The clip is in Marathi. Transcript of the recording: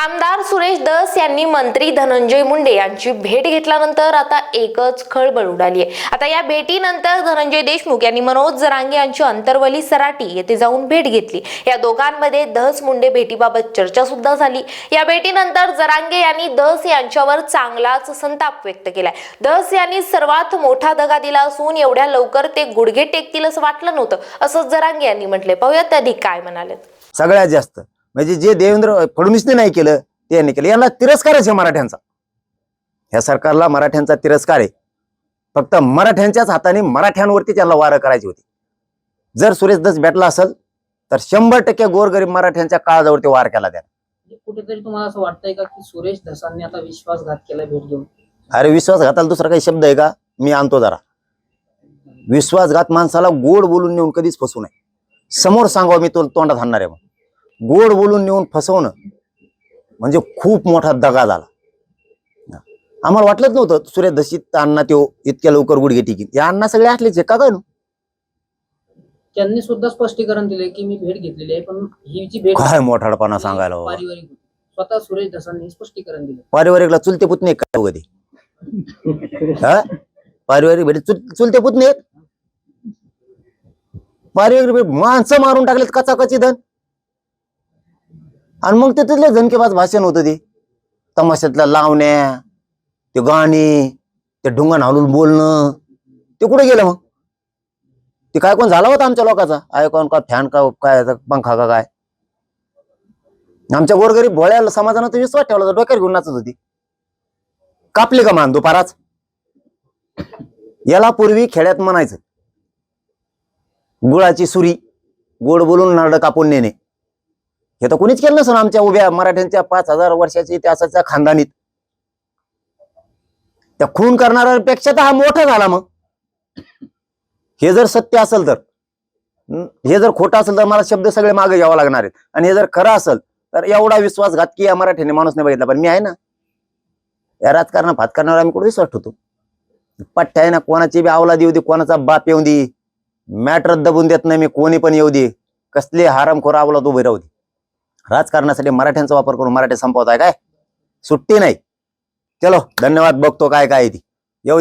आमदार सुरेश दस यांनी मंत्री धनंजय मुंडे यांची भेट घेतल्यानंतर आता एकच खळबळ उडाली आहे आता या भेटीनंतर धनंजय देशमुख यांनी मनोज जरांगे यांची अंतरवली सराटी येथे जाऊन भेट घेतली. या दोघांमध्ये दस मुंडे भेटीबाबत चर्चा सुद्धा झाली. या भेटीनंतर जरांगे यांनी दस यांच्यावर चांगलाच संताप व्यक्त केलाय. दस यांनी सर्वात मोठा दगा दिला असून एवढ्या लवकर ते गुडघे टेकतील असं वाटलं नव्हतं. असं जरांगे यांनी म्हटले पाहूयात ते अधिक काय म्हणाले सगळ्यात जास्त. म्हणजे जे देवेंद्र फडणवीसने नाही केलं ते यांनी केलं. यांना तिरस्कारच आहे मराठ्यांचा. ह्या सरकारला मराठ्यांचा तिरस्कार आहे. फक्त मराठ्यांच्याच हाताने मराठ्यांवरती त्यांना वारं करायची होती. जर सुरेश दस भेटला असेल तर शंभर टक्के गोरगरीब मराठ्यांच्या काळजावरती वार केला त्याने. म्हणजे कुठेतरी तुम्हाला असं वाटतंय का की सुरेश धसांनी आता विश्वासघात केला भेट घेऊन? अरे विश्वासघाताला दुसरा काही शब्द आहे का? मी आणतो जरा. विश्वासघात माणसाला गोड बोलून नेऊन कधीच फसवू नये. समोर सांगावं मी तो तोंडात हाणणार आहे मग. गोड बोलून नेऊन फसवणं म्हणजे खूप मोठा दगा झाला. आम्हाला वाटलंच नव्हतं सूर्य दशीत अण्णा त्यो इतक्या लवकर गुडघे टिकीन. या अण्णा सगळे आहे का? काय नु? त्यांनी सुद्धा स्पष्टीकरण दिले की मी भेट घेतलेली आहे पण ही जी भेट काय मोठाडपणा सांगायला. पारिवारिक होती. स्वतः सुरेश धसांनी स्पष्टीकरण दिलं पारिवारिकला चुलते पुतणे काय कधी हा? पारिवारिक भेट चुल चुलते पुतणे आहेत? पारिवारिक भेट माणसं मारून टाकलेत कचाकची धन. आणि मग त्याच्यातले झनकेबाज भाषण होतं ते. तमाशातल्या लावण्या ते गाणी ते ढुंगण हालून बोलणं. ते कुठे गेलं मग? ते काय कोण झाला होता आमच्या लोकांचा? ऐकून का फॅन का काय पंखा का काय? आमच्या गोरगरीब भोळ्या समाजानं तर विश्वास ठेवला होता, डोक्यावर घेऊन नाचत होती. कापली का मान दुपाराच? याला पूर्वी खेड्यात म्हणायचं गुळाची सुरी गोड बोलून नारळ कापून नेणे. हे तर कोणीच केलं नसेल आमच्या उभ्या मराठ्यांच्या पाच हजार वर्षाच्या इतिहासाच्या खानदानीत. त्या खून करणाऱ्यापेक्षा तर हा मोठा झाला मग. हे जर सत्य असेल तर हे जर खोटं असेल तर मला शब्द सगळे मागे घ्यावा लागणार आहेत. आणि हे जर खरं असेल तर एवढा विश्वासघात की या मराठीने माणूस नाही बघितला पण मी आहे ना. या राजकारण फातकारणावर आम्ही कुठे विश्वास ठेवतो? पट्ट्या आहे ना कोणाची बी आवला येऊ दे कोणाचा बाप येऊ दे. मॅटर दबून देत नाही मी कोणी पण येऊ दे. कसले हारामखोर आवलाद उभे राहू दे. राजकारणासाठी मराठ्यांचा वापर करून मराठी संपवताय काय? सुट्टी नाही. चलो धन्यवाद. बघतो काय काय आहे ती.